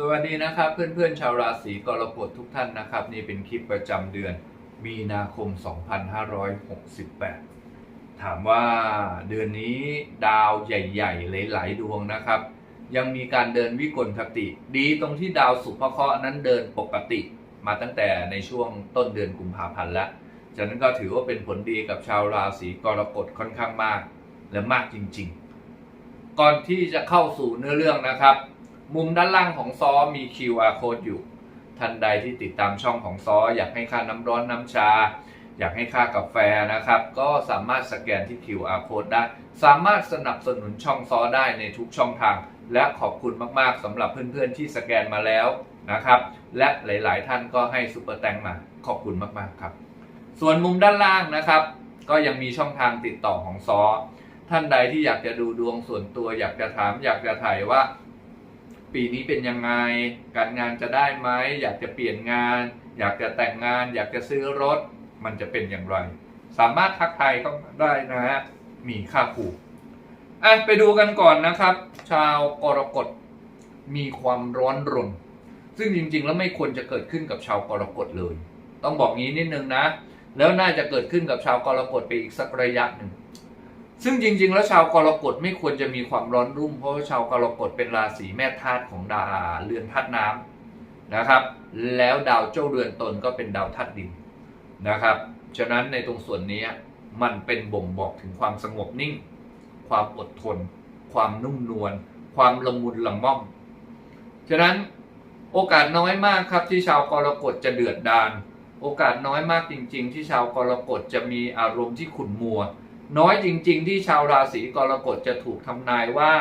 สวัสดีนะครับเพื่อนๆชาวราศีกรกฎทุกท่านนะครับ นี่เป็นคลิปประจำเดือนมีนาคม 2568 ถามว่าเดือนนี้ดาวใหญ่ๆ หลายๆ ดวงนะครับ ยังมีการเดินวิกลคติ ดีตรงที่ดาวสุภเคราะห์นั้นเดินปกติ มาตั้งแต่ในช่วงต้นเดือนกุมภาพันธ์แล้วฉะนั้นก็ถือว่าเป็นผลดีกับชาวราศีกรกฎค่อนข้างมาก และมากจริง ๆ ก่อนที่จะเข้าสู่เนื้อเรื่องนะครับ มุมด้านล่างของซอมี QR code อยู่ ท่านใดที่ติดตามช่องของซอ อยากให้ค่าน้ำร้อนน้ำชา อยากให้ค่ากาแฟนะครับ ก็สามารถสแกนที่ QR code ได้ สามารถสนับสนุนช่องซอได้ในทุกช่องทาง และขอบคุณมากๆสำหรับเพื่อนๆที่สแกนมาแล้วนะครับ และหลายๆท่านก็ให้ซุปเปอร์แตงมา ขอบคุณมากๆครับ ส่วนมุมด้านล่างนะครับ ก็ยังมีช่องทางติดต่อของซอท่านใดที่อยากจะดูดวงส่วนตัวอยากจะถามอยากจะถ่ายว่า ปีนี้เป็นยังไง การงานจะได้ไหมอยากจะเปลี่ยนงาน อยากจะแต่งงาน อยากจะซื้อรถ มันจะเป็นอย่างไร สามารถทักทายก็ได้นะฮะมีค่าคู่อะไปดูกันก่อนนะครับ ชาวกรกฎมีความร้อนรน ซึ่งจริงๆ แล้วไม่ควรจะเกิดขึ้นกับชาวกรกฎเลย ต้องบอกงี้นิดนึงนะ แล้วน่าจะเกิดขึ้นกับชาวกรกฎไปอีกสักระยะหนึ่ง ซึ่งจริง ๆ แล้วชาวกรกฎไม่ควรจะมีความร้อนรุ่ม เพราะว่าชาวกรกฎเป็นราศีแม่ธาตุของดาวเรือนธาตุน้ำนะครับ แล้วดาวเจ้าเรือนตนก็เป็นดาวธาตุดินนะครับ ฉะนั้นในตรงส่วนนี้มันเป็นบ่งบอกถึงความสงบนิ่ง ความอดทน ความนุ่มนวล ความละมุนละม่อม ฉะนั้นโอกาสน้อยมากครับที่ชาวกรกฎจะเดือดดาล โอกาสน้อยมากจริง ๆ ที่ชาวกรกฎจะมีอารมณ์ที่ขุ่นมัว น้อยจริง ๆ ที่ชาวราศีกรกฎจะถูกทำนายว่า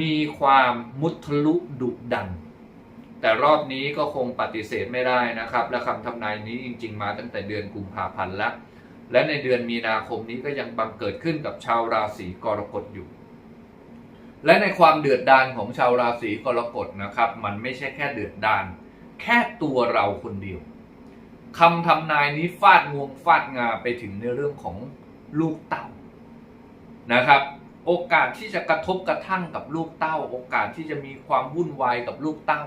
มีความมุทะลุดุดัน แต่รอบนี้ก็คงปฏิเสธไม่ได้นะครับ และคำทำนายนี้จริง ๆ มาตั้งแต่เดือนกุมภาพันธ์แล้ว และในเดือนมีนาคมนี้ก็ยังบังเกิดขึ้นกับชาวราศีกรกฎอยู่ และในความเดือดดานของชาวราศีกรกฎนะครับ มันไม่ใช่แค่เดือดดานแค่ตัวเราคนเดียวคำทำนายนี้ฟาดงวงฟาดงาไปถึงในเรื่องของ ลูกเต้านะครับ โอกาสที่จะกระทบกระทั่งกับลูกเต้า โอกาสที่จะมีความวุ่นวายกับลูกเต้า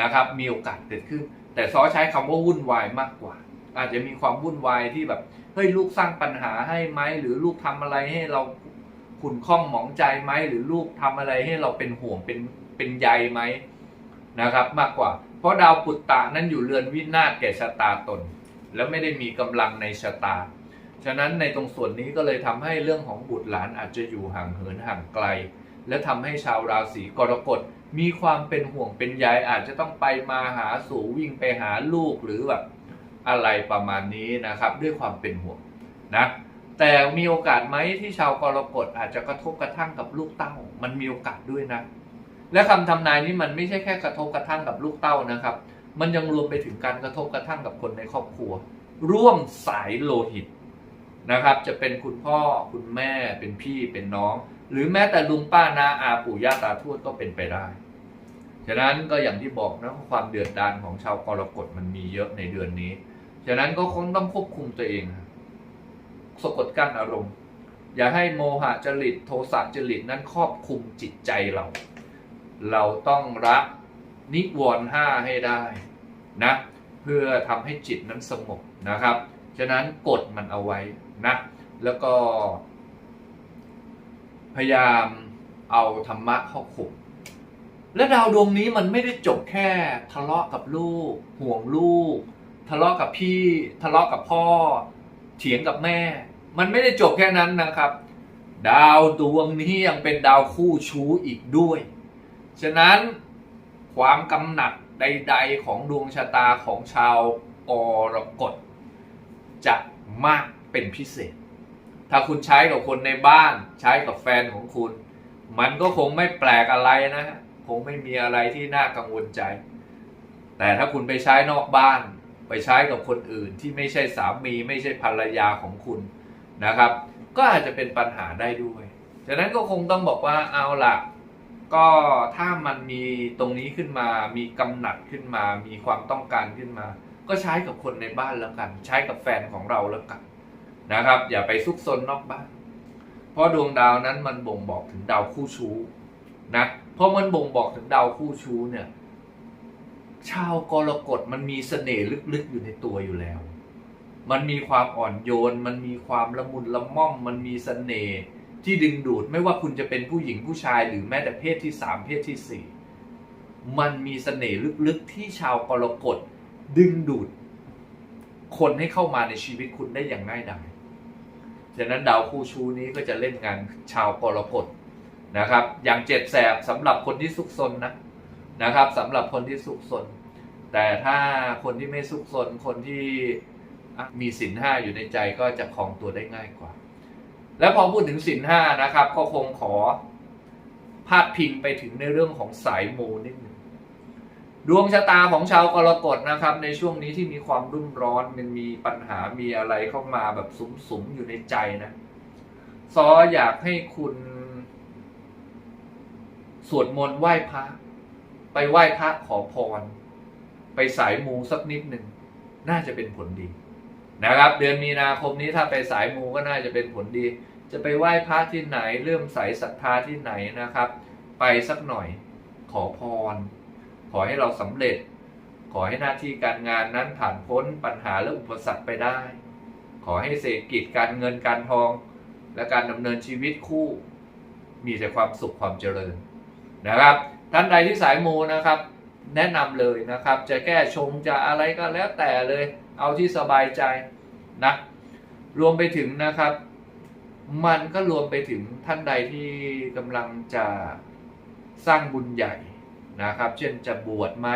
นะครับ มีโอกาสเกิดขึ้น แต่ซอใช้คำว่าวุ่นวายมากกว่า อาจจะมีความวุ่นวายที่แบบเฮ้ยลูกสร้างปัญหาให้ไหมหรือลูกทำอะไรให้เราขุ่นข้องหมองใจไหมหรือลูกทำอะไรให้เราเป็นห่วงเป็นเป็นใยไหมนะครับ มากกว่า เพราะดาวปุตตะนั้นอยู่เรือนวินาศแก่ชะตาตน แล้วไม่ได้มีกำลังในชะตา ฉะนั้นในตรงส่วนนี้ก็เลยทำให้เรื่องของบุตรหลานอาจจะอยู่ห่างเหินห่างไกล และทำให้ชาวราศีกรกฎมีความเป็นห่วงเป็นใยอาจจะต้องไปมาหาสู่วิ่งไปหาลูกหรือแบบอะไรประมาณนี้นะครับ ด้วยความเป็นห่วงนะแต่มีโอกาสไหมที่ชาวกรกฎอาจจะกระทบกระทั่งกับลูกเต้า มันมีโอกาสด้วยนะ และคำทำนายนี้มันไม่ใช่แค่กระทบกระทั่งกับลูกเต้านะครับ มันยังรวมไปถึงการกระทบกระทั่งกับคนในครอบครัว ร่วมสายโลหิต นะครับ จะเป็นคุณพ่อคุณแม่เป็นพี่เป็นน้อง หรือแม้แต่ลุงป้านาอาปู่ย่าตาทวดก็เป็นไปได้ฉะนั้นก็อย่างที่บอกนะความเดือดดาลของชาวกรกฎมันมีเยอะในเดือนนี้ ฉะนั้นก็คงต้องควบคุมตัวเอง สะกดกั้นอารมณ์ อย่าให้โมหะจริตโทสะจริตนั้นครอบคุมจิตใจเรา เราต้องรักนิวรณ์ห้าให้ได้นะ เพื่อทำให้จิตนั้นสงบนะครับ ฉะนั้นกดมันเอาไว้ นะแล้วก็ พยายามเอาธรรมะเข้าข่มและดาวดวงนี้มันไม่ได้จบแค่ทะเลาะกับลูก ห่วงลูก ทะเลาะกับพี่ ทะเลาะกับพ่อ เถียงกับแม่ มันไม่ได้จบแค่นั้นนะครับ ดาวดวงนี้ยังเป็นดาวคู่ชู้อีกด้วย ฉะนั้นความกำหนัดใด ๆ ของดวงชะตาของชาวกรกฎ จะมากเป็นพิเศษ ถ้าคุณใช้กับคนในบ้าน ใช้กับแฟนของคุณ มันก็คงไม่แปลกอะไรนะคงไม่มีอะไรที่น่ากังวลใจ แต่ถ้าคุณไปใช้นอกบ้าน ไปใช้กับคนอื่นที่ไม่ใช่สามีไม่ใช่ภรรยาของคุณนะครับ ก็อาจจะเป็นปัญหาได้ด้วยฉะนั้นก็คงต้องบอกว่าเอาล่ะก็ถ้ามันมีตรงนี้ขึ้นมา มีกำหนัดขึ้นมา มีความต้องการขึ้นมา ก็ใช้กับคนในบ้านแล้วกัน ใช้กับแฟนของเราแล้วกันนะครับ อย่าไปซุกซนนอกบ้าน เพราะดวงดาวนั้นมันบ่งบอกถึงดาวคู่ชู้นะเพราะมันบ่งบอกถึงดาวคู่ชู้เนี่ย ชาวกรกฎมันมีเสน่ห์ลึกๆอยู่ในตัวอยู่แล้ว มันมีความอ่อนโยน มันมีความละมุนละม่อม มันมีเสน่ห์ที่ดึงดูดไม่ว่าคุณจะเป็นผู้หญิงผู้ชายหรือแม้แต่เพศที่สามเพศที่สี่มันมีเสน่ห์ลึกๆที่ชาวกรกฎ ดึงดูด คนให้เข้ามาในชีวิตคุณได้อย่างง่ายดายฉะนั้นดาวคู่ชูนี้ก็จะเล่นงานชาวกรกฎนะครับ อย่างเจ็ดแสบสำหรับคนที่ซุกซนนะนะครับสำหรับคนที่ซุกซน แต่ถ้าคนที่ไม่ซุกซนคนที่มีสินห้าอยู่ในใจก็จะคลองตัวได้ง่ายกว่า แล้วพอพูดถึงสินห้านะครับ ก็คงขอพาดพิงไปถึงในเรื่องของสายมูนิดหนึ่ง ดวงชะตาของชาวกรกฎนะครับ ในช่วงนี้ที่มีความรุ่มร้อนมันมีปัญหามีอะไรเข้ามาแบบสุมๆอยู่ในใจนะซออยากให้คุณ สวดมนต์ไหว้พระไปไหว้พระขอพร ไปสายมูสักนิดหนึ่งน่าจะเป็นผลดีนะครับ เดือนมีนาคมนี้ถ้าไปสายมูก็น่าจะเป็นผลดี จะไปไหว้พระที่ไหนเลื่มใสศรัทธาที่ไหนนะครับ ไปสักหน่อยขอพร ขอให้เราสำเร็จ ขอให้หน้าที่การงานนั้นผ่านพ้นปัญหาและอุปสรรคไปได้ ขอให้เศรษฐกิจการเงินการทอง และการดำเนินชีวิตคู่ มีแต่ความสุขความเจริญนะครับ ท่านใดที่สายมูนะครับ แนะนำเลยนะครับ จะแก้ชงจะอะไรก็แล้วแต่เลย เอาที่สบายใจนะรวมไปถึงนะครับ มันก็รวมไปถึงท่านใดที่กำลังจะสร้างบุญใหญ่ นะครับ เช่นจะบวชไหม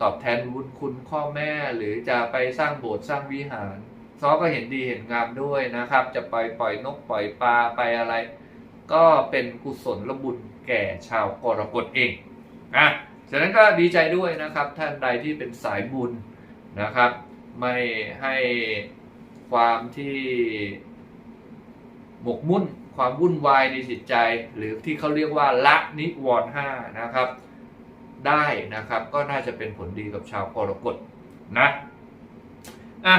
ตอบแทนบุญคุณพ่อแม่หรือจะไปสร้างโบสถ์สร้างวิหารซอก็เห็นดีเห็นงามด้วยนะครับ จะไปปล่อยนกปล่อยปลาไปอะไร ก็เป็นกุศลละบุญแก่ชาวกรกฎเองอะฉะนั้นก็ดีใจด้วยนะครับ ท่านใดที่เป็นสายบุญนะครับ ไม่ให้ความที่หมกมุ่น ความวุ่นวายในจิตใจ หรือที่เขาเรียกว่าละนิวรณ์ห้านะครับ ได้นะครับก็น่าจะเป็นผลดีกับชาวกรกฎนะอะ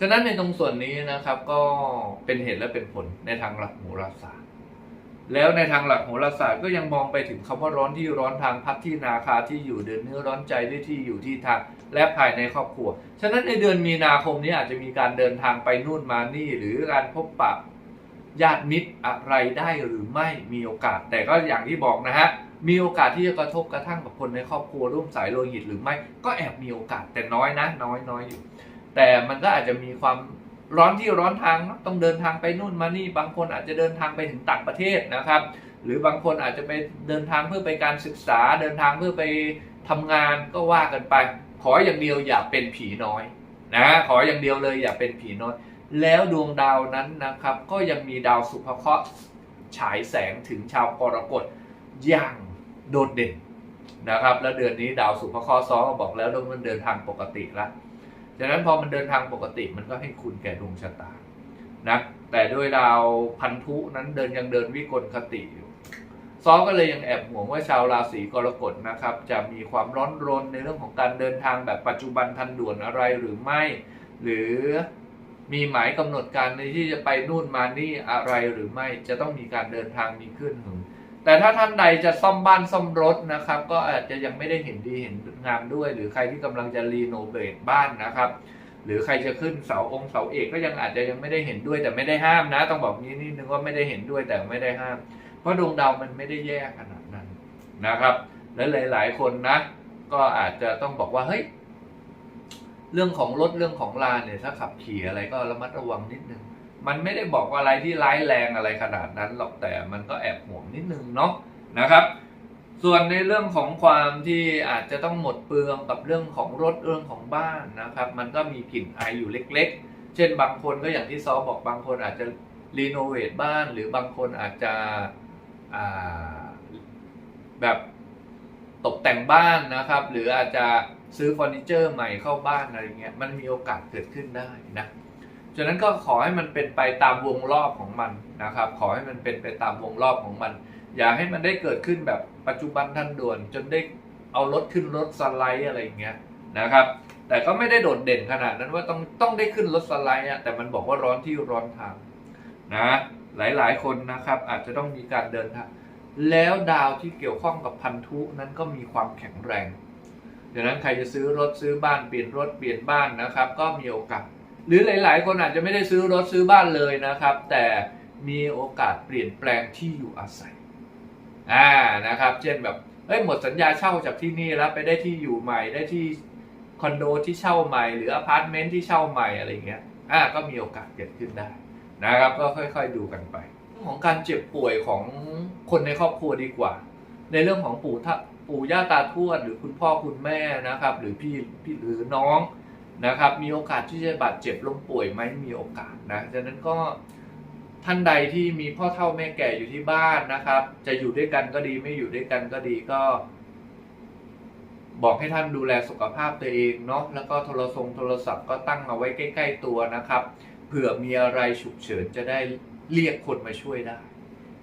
ฉะนั้นในตรงส่วนนี้นะครับก็เป็นเหตุและเป็นผลในทางหลักโหราศาสตร์ แล้วในทางหลักโหราศาสตร์ก็ยังมองไปถึงคำว่าร้อนที่ร้อนทางพัดที่นาคาที่อยู่เดือนเนื้อร้อนใจด้วยที่อยู่ที่ทางและภายในครอบครัว ฉะนั้นในเดือนมีนาคมนี้อาจจะมีการเดินทางไปนู่นมานี่ หรือการพบปะ ญาติมิตรอะไรได้หรือไม่มีโอกาส แต่ก็อย่างที่บอกนะฮะมีโอกาสที่จะกระทบกระทั่งกับคนในครอบครัวร่วมสายโลหิตหรือไม่ก็แอบมีโอกาสแต่น้อยนะ น้อยน้อยอยู่ แต่มันก็อาจจะมีความร้อนที่ร้อนทางเนอะต้องเดินทางไปนู่นมานี่ บางคนอาจจะเดินทางไปถึงต่างประเทศนะครับ หรือบางคนอาจจะไปเดินทางเพื่อไปการศึกษา เดินทางเพื่อไปทำงานก็ว่ากันไป ขออย่างเดียวอย่าเป็นผีน้อยนะขออย่างเดียวเลยอย่าเป็นผีน้อย แล้วดวงดาวนั้นนะครับ ก็ยังมีดาวสุภเคราะห์ฉายแสงถึงชาวกรกฎอย่างโดดเด่นนะครับ แล้วเดือนนี้ดาวสุภเคราะห์ซ้อก็บอกแล้วว่ามันเดินทางปกติแล้วฉะนั้นพอมันเดินทางปกติมันก็ให้คุณแก่ดวงชะตานะแต่ด้วยดาวพันธุนั้นเดินยังเดินวิกลคติอยู่ซอก็เลยยังแอบห่วงว่าชาวราศีกรกฎนะครับ จะมีความร้อนรนในเรื่องของการเดินทางแบบปัจจุบันทันด่วนอะไรหรือไม่ หรือ มีหมายกำหนดการในที่จะไปนู่นมานี่อะไรหรือไม่จะต้องมีการเดินทางมีขึ้นหึงแต่ถ้าท่านใดจะซ่อมบ้านซ่อมรถนะครับ ก็อาจจะยังไม่ได้เห็นดีเห็นงามด้วย หรือใครที่กำลังจะรีโนเวทบ้านนะครับ หรือใครจะขึ้นเสาองค์เสาเอกก็ยังอาจจะยังไม่ได้เห็นด้วย แต่ไม่ได้ห้ามนะ ต้องบอกนี้นิดนึงว่าไม่ได้เห็นด้วยแต่ไม่ได้ห้าม เพราะดวงดาวมันไม่ได้แย่ขนาดนั้นนะครับ และหลาย ๆ คนนะ ก็อาจจะต้องบอกว่าเฮ้ย เรื่องของรถเรื่องของลาเนี่ยถ้าขับขี่อะไรก็ระมัดระวังนิดนึง มันไม่ได้บอกว่าอะไรที่ร้ายแรงอะไรขนาดนั้นหรอกแต่มันก็แอบห่วงนิดนึงเนาะนะครับ ส่วนในเรื่องของความที่อาจจะต้องหมดเปลืองกับเรื่องของรถเรื่องของบ้านนะครับ มันก็มีกลิ่นไออยู่เล็ก ๆ เช่นบางคนก็อย่างที่ซอบอกบางคนอาจจะรีโนเวทบ้าน หรือบางคนอาจจะแบบตกแต่งบ้านนะครับ หรืออาจจะ ซื้อเฟอร์นิเจอร์ใหม่เข้าบ้านอะไรเงี้ยมันมีโอกาสเกิดขึ้นได้นะฉะนั้นก็ขอให้มันเป็นไปตามวงรอบของมันนะครับ ขอให้มันเป็นไปตามวงรอบของมัน อย่าให้มันได้เกิดขึ้นแบบปัจจุบันทันด่วน จนได้เอารถขึ้นรถสไลด์อะไรอย่างเงี้ยนะครับ แต่ก็ไม่ได้โดดเด่นขนาดนั้นว่าต้องต้องได้ขึ้นรถสไลด์อะแต่มันบอกว่าร้อนที่ร้อนทางนะหลายๆ คนนะครับอาจจะต้องมีการเดินทางแล้วดาวที่เกี่ยวข้องกับพันธุนั้นก็มีความแข็งแรง ดังนั้นใครจะซื้อรถซื้อบ้านเปลี่ยนรถเปลี่ยนบ้านนะครับ ก็มีโอกาส หรือหลาย ๆ คนอาจจะไม่ได้ซื้อรถซื้อบ้านเลยนะครับ แต่มีโอกาสเปลี่ยนแปลงที่อยู่อาศัยอ่านะครับ เช่นแบบเอ้ยหมดสัญญาเช่าจากที่นี่แล้วไปได้ที่อยู่ใหม่ได้ที่คอนโดที่เช่าใหม่ หรืออพาร์ตเมนต์ที่เช่าใหม่อะไรเงี้ยอ่าก็มีโอกาสเกิดขึ้นได้นะครับก็ค่อยๆดูกันไป เรื่องของการเจ็บป่วยของคนในครอบครัวดีกว่า ในเรื่องของปู่ท่า ปู่ย่าตาทวดหรือคุณพ่อคุณแม่นะครับ หรือพี่พี่หรือน้องนะครับ มีโอกาสที่จะบาดเจ็บล้มป่วยไหมมีโอกาสนะดังนั้นก็ท่านใดที่มีพ่อเฒ่าแม่แก่อยู่ที่บ้านนะครับ จะอยู่ด้วยกันก็ดีไม่อยู่ด้วยกันก็ดีก็ บอกให้ท่านดูแลสุขภาพตัวเองเนาะแล้วก็โทรศัพท์โทรศัพท์ก็ตั้งเอาไว้ใกล้ ๆตัวนะครับ เผื่อมีอะไรฉุกเฉินจะได้เรียกคนมาช่วยได้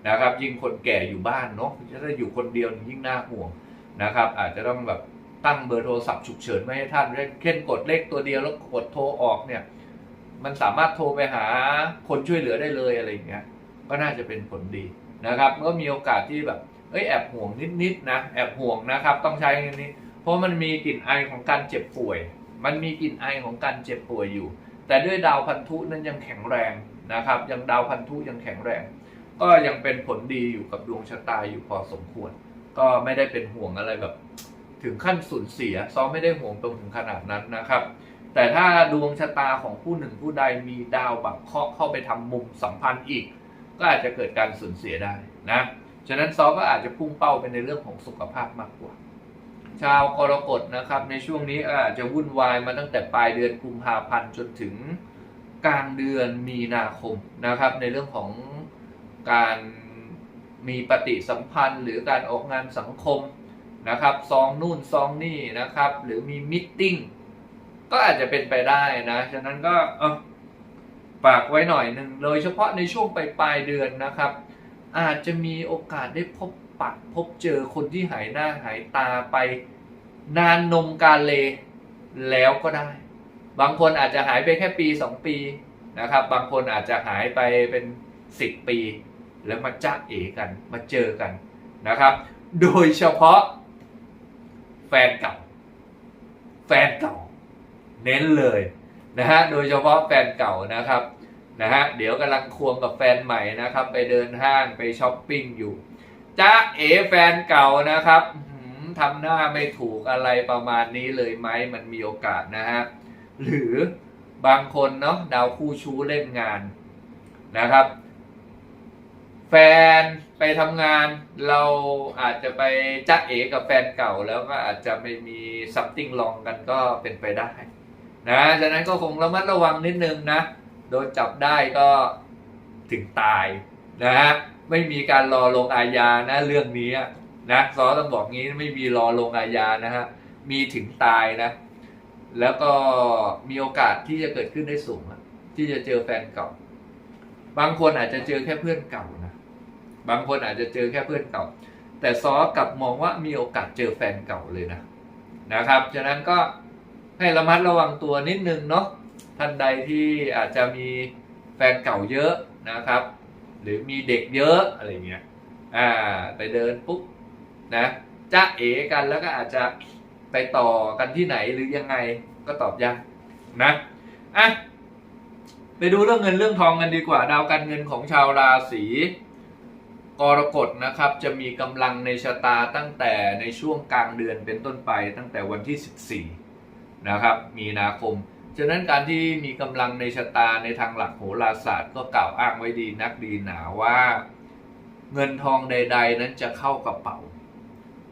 นะครับ ยิ่งคนแก่อยู่บ้านเนาะถ้าอยู่คนเดียวยิ่งน่าห่วง นะครับ อาจจะต้องแบบตั้งเบอร์โทรศัพท์ฉุกเฉินไม่ให้ท่านเช่นกดเลขตัวเดียวแล้วกดโทรออกเนี่ย มันสามารถโทรไปหาคนช่วยเหลือได้เลยอะไรอย่างเงี้ยก็น่าจะเป็นผลดีนะครับก็มีโอกาสที่แบบเอ้ยแอบห่วงนิดๆนะแอบห่วงนะครับ ต้องใช้อันนี้ เพราะมันมีกลิ่นไอของการเจ็บป่วย มันมีกลิ่นไอของการเจ็บป่วยอยู่ แต่ด้วยดาวพันธุนั้นยังแข็งแรงนะครับ ยังดาวพันธุยังแข็งแรง ก็ยังเป็นผลดีอยู่กับดวงชะตาอยู่พอสมควร ก็ไม่ได้เป็นห่วงอะไรแบบ ถึงขั้นสูญเสียซ้อมไม่ได้ห่วงตรงถึงขนาดนั้นนะครับ แต่ถ้าดวงชะตาของผู้หนึ่งผู้ใดมีดาวแบบเคาะเข้าไปทำมุมสัมพันธ์อีก ก็อาจจะเกิดการสูญเสียได้นะฉะนั้นซ้อก็อาจจะพุ่งเป้าไปในเรื่องของสุขภาพมากกว่า ชาวกรกฎนะครับ ในช่วงนี้อาจจะวุ่นวายมาตั้งแต่ปลายเดือนกุมภาพันธ์จนถึงกลางเดือนมีนาคมนะครับ ในเรื่องของการ มีปฏิสัมพันธ์ หรือการออกงานสังคมนะครับซองนู่นซองนี่นะครับ หรือมีมิทติ้งก็อาจจะเป็นไปได้นะฉะนั้นก็ฝากไว้หน่อยหนึ่งโดยเฉพาะในช่วงปลายปลายเดือนนะครับ อาจจะมีโอกาสได้พบปะพบเจอคนที่หายหน้าหายตาไปนานนมกาเลแล้วก็ได้ บางคนอาจจะหายไปแค่ปีสองปีนะครับ บางคนอาจจะหายไปเป็นสิบปี แล้วมาจ้าเอกันมาเจอกันนะครับ โดยเฉพาะ แฟนเก่า แฟนเก่า เน้นเลยนะฮะโดยเฉพาะแฟนเก่านะครับนะฮะเดี๋ยวกำลังควงกับแฟนใหม่นะครับ ไปเดินห้างไปช้อปปิ้งอยู่จ้าเอแฟนเก่านะครับทำหน้าไม่ถูกอะไรประมาณนี้เลยไหมมันมีโอกาสนะฮะหรือบางคนเนาะดาวคู่ชู้เล่นงานนะครับ แฟนไปทำงานเราอาจจะไปจ้าเอกับแฟนเก่าแล้วก็อาจจะไม่มีซัมติงลองกันก็เป็นไปได้นะฉะนั้นก็คงระมัดระวังนิดนึงนะ โดนจับได้ก็ถึงตายนะฮะไม่มีการรอลงอาญานะเรื่องนี้นะซอต้องบอกงี้ไม่มีรอลงอาญานะฮะมีถึงตายนะ แล้วก็มีโอกาสที่จะเกิดขึ้นได้สูงที่จะเจอแฟนเก่า บางคนอาจจะเจอแค่เพื่อนเก่า บางคนอาจจะเจอแค่เพื่อนเก่า แต่ซอกลับมองว่ามีโอกาสเจอแฟนเก่าเลยนะนะครับ ฉะนั้นก็ให้ระมัดระวังตัวนิดนึงเนาะท่านใดที่อาจจะมีแฟนเก่าเยอะนะครับ หรือมีเด็กเยอะอะไรเงี้ยอ่าไปเดินปุ๊บนะจ้าเอกันแล้วก็อาจจะไปต่อกันที่ไหนหรือยังไงก็ตอบยากนะอะไปดูเรื่องเงินเรื่องทองกันดีกว่า ดาวการเงินของชาวราศี กรกฎนะครับจะมีกำลังในชะตาตั้งแต่ในช่วงกลางเดือนเป็นต้นไปตั้งแต่วันที่ 14 นะครับ มีนาคม ฉะนั้นการที่มีกำลังในชะตาในทางหลักโหราศาสตร์ ก็กล่าวอ้างไว้ดีนักดีหนาว่า เงินทองใด ๆ นั้นจะเข้ากระเป๋า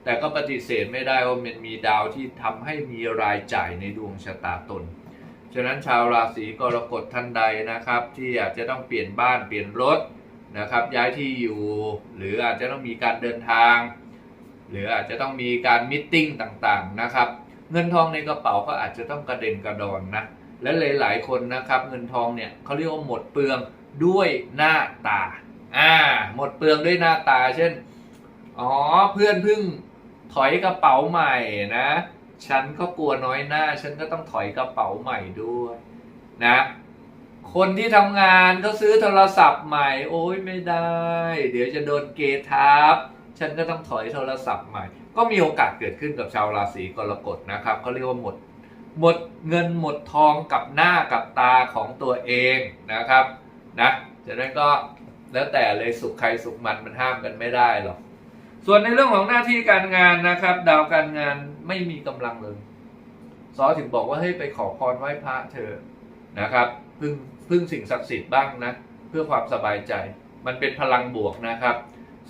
แต่ก็ปฏิเสธไม่ได้ว่ามันมีดาวที่ทำให้มีรายจ่ายในดวงชะตาตนฉะนั้นชาวราศีกรกฎท่านใดนะครับ ที่อาจจะต้องเปลี่ยนบ้านเปลี่ยนรถ นะครับ ย้ายที่อยู่ หรืออาจจะต้องมีการเดินทาง หรืออาจจะต้องมีการมิทติ้งต่างๆนะครับ เงินทองในกระเป๋าก็อาจจะต้องกระเด็นกระดอนนะและหลายๆคนนะครับ เงินทองเนี่ยเขาเรียกว่าหมดเปลืองด้วยหน้าตาอ่าหมดเปลืองด้วยหน้าตา เช่นอ๋อเพื่อนเพิ่งถอยกระเป๋าใหม่นะ ฉันก็กลัวน้อยหน้า ฉันก็ต้องถอยกระเป๋าใหม่ด้วยนะ คนที่ทำงานก็ซื้อโทรศัพท์ใหม่ โอ้ยไม่ได้ เดี๋ยวจะโดนเกทับฉันก็ต้องถอยโทรศัพท์ใหม่ ก็มีโอกาสเกิดขึ้นกับชาวราศีกรกฎนะครับเขาเรียกว่าหมด หมดเงินหมดทองกับหน้ากับตาของตัวเองนะครับนะจากนั้นก็แล้วแต่เลยสุขใครสุขมันมันห้ามกันไม่ได้หรอกส่วนในเรื่องของหน้าที่การงานนะครับ ดาวการงานไม่มีกำลังเลยซอถึงบอกว่าให้ไปขอพรไหว้พระเธอนะครับ พึ่ง พึ่งสิ่งศักดิ์สิทธิ์บ้างนะ เพื่อความสบายใจ มันเป็นพลังบวกนะครับ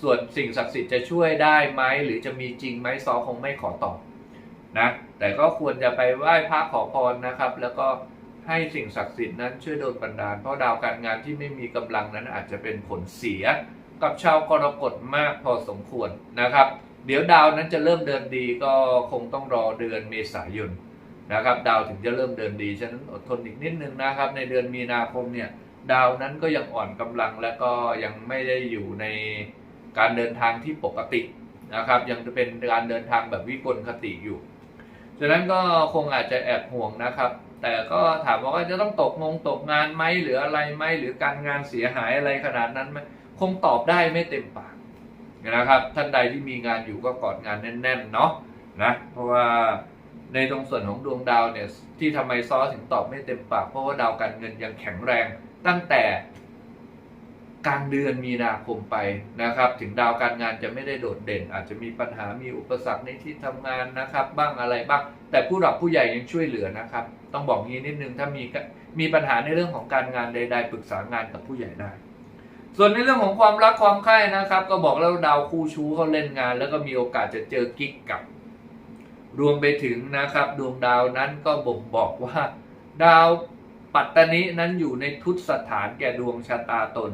ส่วนสิ่งศักดิ์สิทธิ์จะช่วยได้ไหมหรือจะมีจริงไหมซอคงไม่ขอตอบนะแต่ก็ควรจะไปไหว้พระขอพรนะครับ แล้วก็ให้สิ่งศักดิ์สิทธิ์นั้นช่วยโดนบันดาล เพราะดาวการงานที่ไม่มีกำลังนั้นอาจจะเป็นผลเสีย กับชาวกรกฎมากพอสมควรนะครับ เดี๋ยวดาวนั้นจะเริ่มเดินดีก็คงต้องรอเดือนเมษายน นะครับดาวถึงจะเริ่มเดินดีฉะนั้นอดทนอีกนิดนึงนะครับ ในเดือนมีนาคมเนี่ยดาวนั้นก็ยังอ่อนกำลังและก็ยังไม่ได้อยู่ในการเดินทางที่ปกตินะครับ ยังจะเป็นการเดินทางแบบวิกลคติอยู่ฉะนั้นก็คงอาจจะแอบห่วงนะครับ แต่ก็ถามว่าจะต้องตกงงตกงานไหมหรืออะไรไหมหรือการงานเสียหายอะไรขนาดนั้นไหมคงตอบได้ไม่เต็มปากนะครับ ท่านใดที่มีงานอยู่ก็กอดงานแน่นๆเนาะนะเพราะว่า ในตรงส่วนของดวงดาวเนี่ยที่ทำไมซอถึงตอบไม่เต็มปากเพราะว่าดาวการเงินยังแข็งแรง ตั้งแต่กลางเดือนมีนาคมไปนะครับ ถึงดาวการงานจะไม่ได้โดดเด่น อาจจะมีปัญหามีอุปสรรคในที่ทำงานนะครับ บ้างอะไรบ้าง แต่ผู้หลักผู้ใหญ่ยังช่วยเหลือนะครับ ต้องบอกงี้นิดนึงถ้ามีมีปัญหาในเรื่องของการงานใด ๆ ปรึกษางานกับผู้ใหญ่ได้ ส่วนในเรื่องของความรักความใคร่นะครับ ก็บอกแล้วดาวคู่ชู้เขาเล่นงาน แล้วก็มีโอกาสจะเจอกิ๊กกับ รวมไปถึงนะครับดวงดาวนั้นก็บ่งบอกว่า ดาวปัตตนินั้นอยู่ในทุตสถานแก่ดวงชะตาตน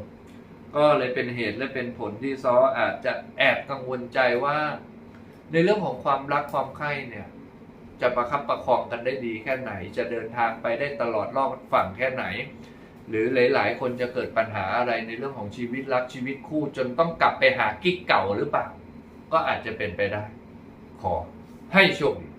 ก็เลยเป็นเหตุและเป็นผลที่ซออาจจะแอบกังวลใจว่า ในเรื่องของความรักความใคร่เนี่ย จะประคับประคองกันได้ดีแค่ไหน จะเดินทางไปได้ตลอดรอบฝั่งแค่ไหน หรือหลาย ๆ คนจะเกิดปัญหาอะไรในเรื่องของชีวิตรักชีวิตคู่จนต้องกลับไปหากิ๊กเก่าหรือเปล่าก็อาจจะเป็นไปได้ขอ ให้โชคดี